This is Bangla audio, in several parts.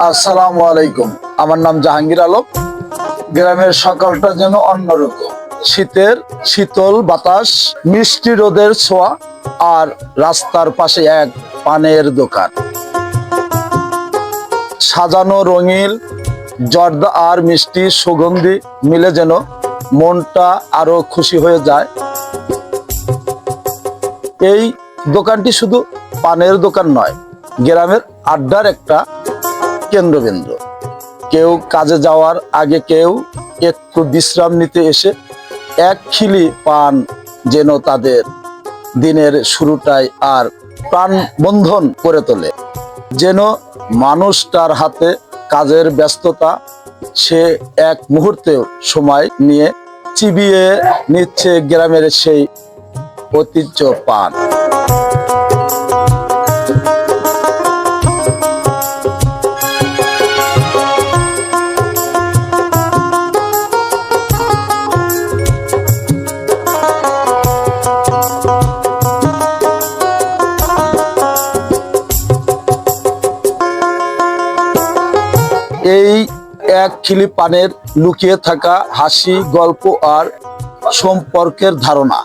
আসসালামু আলাইকুম। আমার নাম জাহাঙ্গীর আলম। গ্রামের সকালটা যেন অন্যরকম। শীতের শীতল বাতাস, মিষ্টি রোদের ছোঁয়া আর রাস্তার পাশে এক পানের দোকান। সাজানো রঙিন, জর্দা আর মিষ্টি সুগন্ধি মিলে যেন মনটা আরও খুশি হয়ে যায়। এই দোকানটি শুধু পানের দোকান নয়, গ্রামের আড্ডার একটা কেন্দ্রবিন্দু। কেউ কাজে যাওয়ার আগে কেউ একটু বিশ্রাম নিতে এসে এক খিলি পান যেন তাদের দিনের শুরুটাই আর প্রাণ বন্ধন করে তোলে। যেন মানুষটার হাতে কাজের ব্যস্ততা সে এক মুহূর্তে সময় নিয়ে চিবিয়ে নিচ্ছে গ্রামের সেই ঐতিহ্য পান। এক খিলি পানের লুকিয়ে থাকা হাসি গল্প আর সম্পর্কের ধারণা।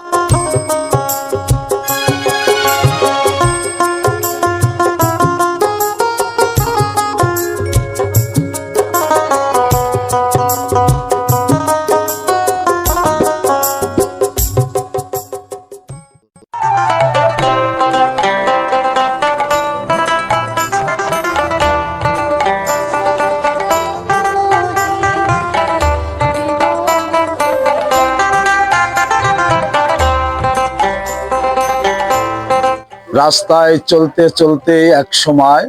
রাস্তায় চলতে চলতে এক সময়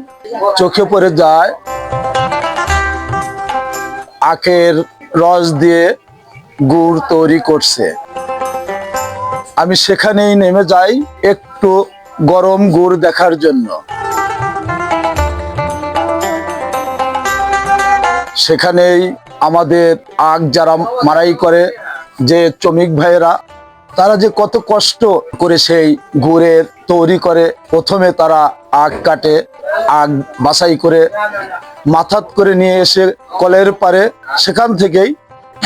চোখে পড়ে যায়। আখের রস দিয়ে গুড় তৈরি করছে। আমি সেখানেই নেমে যাই একটু গরম গুড় দেখার জন্য। সেখানেই আমাদের আখ যারা মারাই করে, যে শ্রমিক ভাইয়েরা তারা যে কত কষ্ট করে সেই গুড়ের তৈরি করে, প্রথমে তারা আগ কাটে আগ বাছাই করে মাথাত করে নিয়ে এসে কলের পারে সেখান থেকেই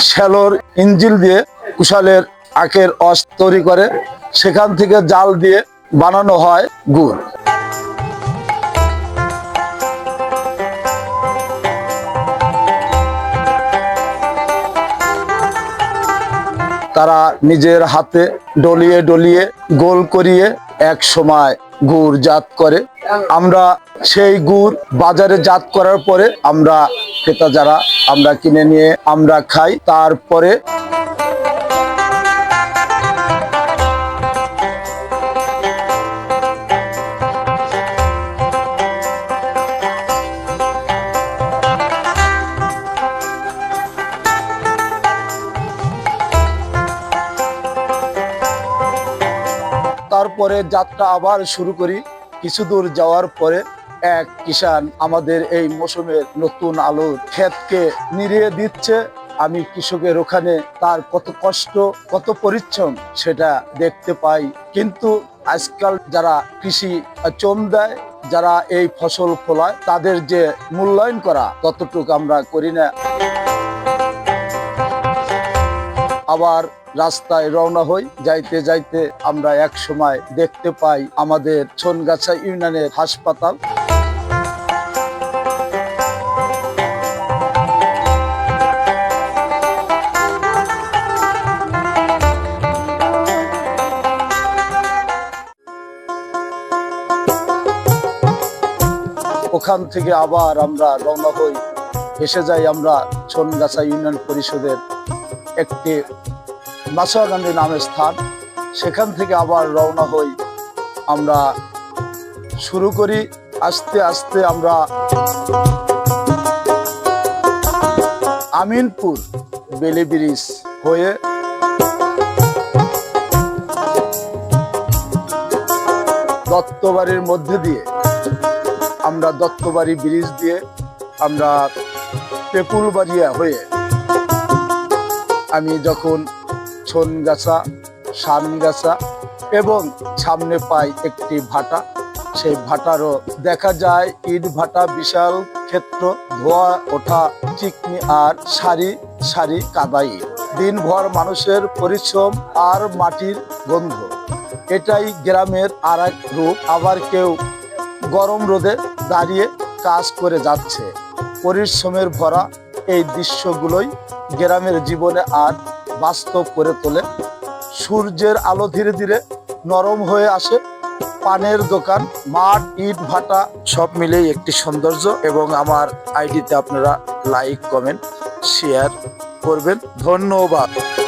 শ্যালোর ইঞ্জিল দিয়ে কুশালের আখের অস তৈরি করে, সেখান থেকে জাল দিয়ে বানানো হয় গুড়। তারা নিজের হাতে ডলিয়ে ডলিয়ে গোল করিয়ে এক সময় গুড় জাত করে। আমরা সেই গুড় বাজারে জাত করার পরে আমরা ক্রেতা যারা আমরা কিনে নিয়ে আমরা খাই। তারপরে তারপরে যাত্রা আবার শুরু করি। কিছু দূর যাওয়ার পরে এক কিষান আমাদের এই মৌসুমের নতুন আলুর ক্ষেতকে নিড়িয়ে দিচ্ছে। আমি কৃষকের ওখানে তার কত কষ্ট, কত পরিশ্রম সেটা দেখতে পাই। কিন্তু আজকাল যারা কৃষি চম দেয়, যারা এই ফসল ফলায়, তাদের যে মূল্যায়ন করা ততটুকু আমরা করি না। আবার রাস্তায় রওনা হই। যাইতে যাইতে আমরা এক সময় দেখতে পাই আমাদের ছনগাছা ইউনিয়নের হাসপাতাল। ওখান থেকে আবার আমরা রওনা হই। এসে যাই আমরা ছনগাছা ইউনিয়ন পরিষদের একটি মাসুয়াগান্ধী নামের স্থান। সেখান থেকে আবার রওনা হই আমরা। শুরু করি, আস্তে আস্তে আমরা আমিনপুর বেলি ব্রিজ হয়ে দত্তবাড়ির মধ্যে দিয়ে আমরা দত্তবাড়ি ব্রিজ দিয়ে আমরা পেপুলবাড়িয়া হয়ে আমি যখন ছনগাছা শানগাছা এবং সামনে পাই একটি ভাটা, সেই ভাটারও দেখা যায় ইট ভাটা বিশাল ক্ষেত্র, ধোয়া ওঠা চিকনি আর সারি সারি কাদাই। দিনভর মানুষের পরিশ্রম আর মাটির গন্ধ। এটাই গ্রামের আর এক রূপ। আবার কেউ গরম রোদে দাঁড়িয়ে কাজ করে যাচ্ছে। পরিশ্রমের ভরা এই দৃশ্যগুলোই গ্রামের জীবনে আর বাস্তব করে তোলে। সূর্যের আলো ধীরে ধীরে নরম হয়ে আসে। পানের দোকান, মাঠ, ইট, ভাটা সব মিলেই একটি সৌন্দর্য এবং আমার আইডিতে আপনারা লাইক, কমেন্ট, শেয়ার করবেন। ধন্যবাদ।